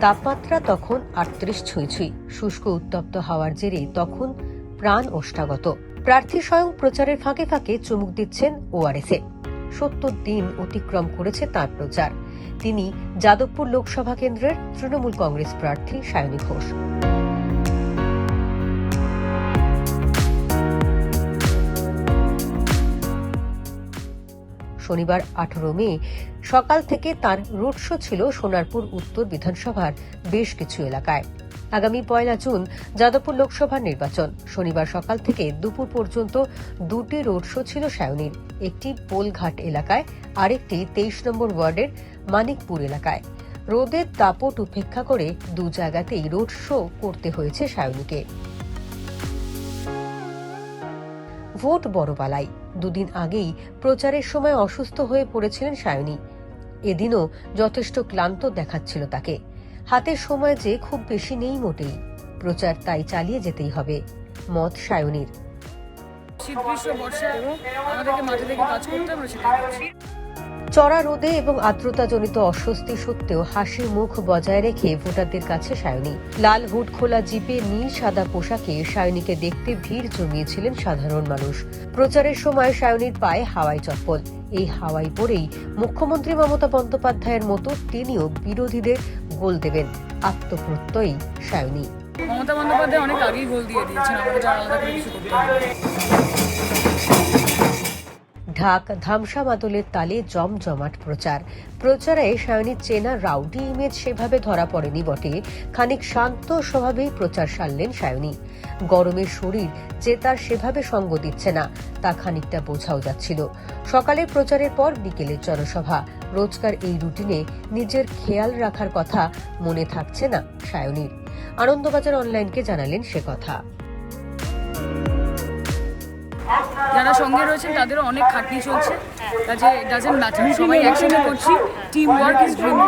তাপমাত্রা তখন আটত্রিশ ছুঁই ছুঁই। শুষ্ক উত্তপ্ত হওয়ার জেরে তখন প্রাণ ওষ্ঠাগত প্রার্থী স্বয়ং প্রচারের ফাঁকে ফাঁকে চুমুক দিচ্ছেন ওআরএসে। সত্তর দিন অতিক্রম করেছে তার প্রচার। তিনি যাদবপুর লোকসভা কেন্দ্রের তৃণমূল কংগ্রেস প্রার্থী সায়নী ঘোষ। শনিবার আঠারো মে। সকাল থেকে তার রোড শো ছিল সোনারপুর উত্তর বিধানসভার বেশ কিছু এলাকায়। আগামী পয়লা জুন যাদবপুর লোকসভার নির্বাচন। শনিবার সকাল থেকে দুপুর পর্যন্ত দুটি রোড শো ছিল সায়নীর। একটি পোলঘাট এলাকায়, আরেকটি তেইশ নম্বর ওয়ার্ডের মানিকপুর এলাকায়। রোদের দাপট উপেক্ষা করে দু জায়গাতেই রোড শো করতে হয়েছে সায়নীকে। ভোট বড়বালাই। দুদিন আগেই প্রচারের সময় অসুস্থ হয়ে পড়েছিলেন সায়নী। এদিনও যথেষ্ট ক্লান্ত দেখাচ্ছিল তাকে। হাতের সময় যে খুব বেশি নেই মোটেই। প্রচার তাই চালিয়ে যেতেই হবে, মত সায়নীর। শীত গ্রীষ্ম, বর্ষা আমাদেরকে মাঠে থেকে কাজ করতে আমরা সেটা চড়া রোদে এবং আর্দ্রতাজনিত অস্বস্তি সত্ত্বেও হাসি মুখ বজায় রেখে ভোটারদের কাছে সায়নী। লাল হুড খোলা জিপে নীল সাদা পোশাকে সায়নীকে দেখতে ভিড় জমিয়েছিলেন সাধারণ মানুষ। প্রচারের সময় সায়নীর পায়ে হাওয়াই চপ্পল। এই হাওয়াই পরেই মুখ্যমন্ত্রী মমতা বন্দ্যোপাধ্যায়ের মতো তিনিও বিরোধীদের গোল দেবেন। আত্মপ্রত্যয়ী সায়নী। মমতা বন্দ্যোপাধ্যায় অনেক আগেই গোল দিয়ে দিয়েছেন, আমাকে যা আলাদা করে কিছু করতে। ঢাক, ধামসা মাদলের তালে জমজমাট প্রচার। প্রচারে সায়নীর চেনা রাউডি ইমেজ সেভাবে ধরা পড়েনি বটে। খানিক শান্ত স্বভাবেই প্রচার সারলেন সায়নী। গরমের শরীর যে তার সেভাবে সঙ্গ দিচ্ছে না, তা খানিকটা বোঝাও যাচ্ছিল। সকালের প্রচারের পর বিকেলের জনসভা। রোজকার এই রুটিনে নিজের খেয়াল রাখার কথা মনে থাকছে না সায়নীর। আনন্দবাজার অনলাইনকে জানালেন সে কথা। যারা সঙ্গে রয়েছেন, তাদেরও অনেক খাটনি চলছে। কাজে ডাজেন্ট ম্যাটার সবাই একসঙ্গে করছি। Team work is dream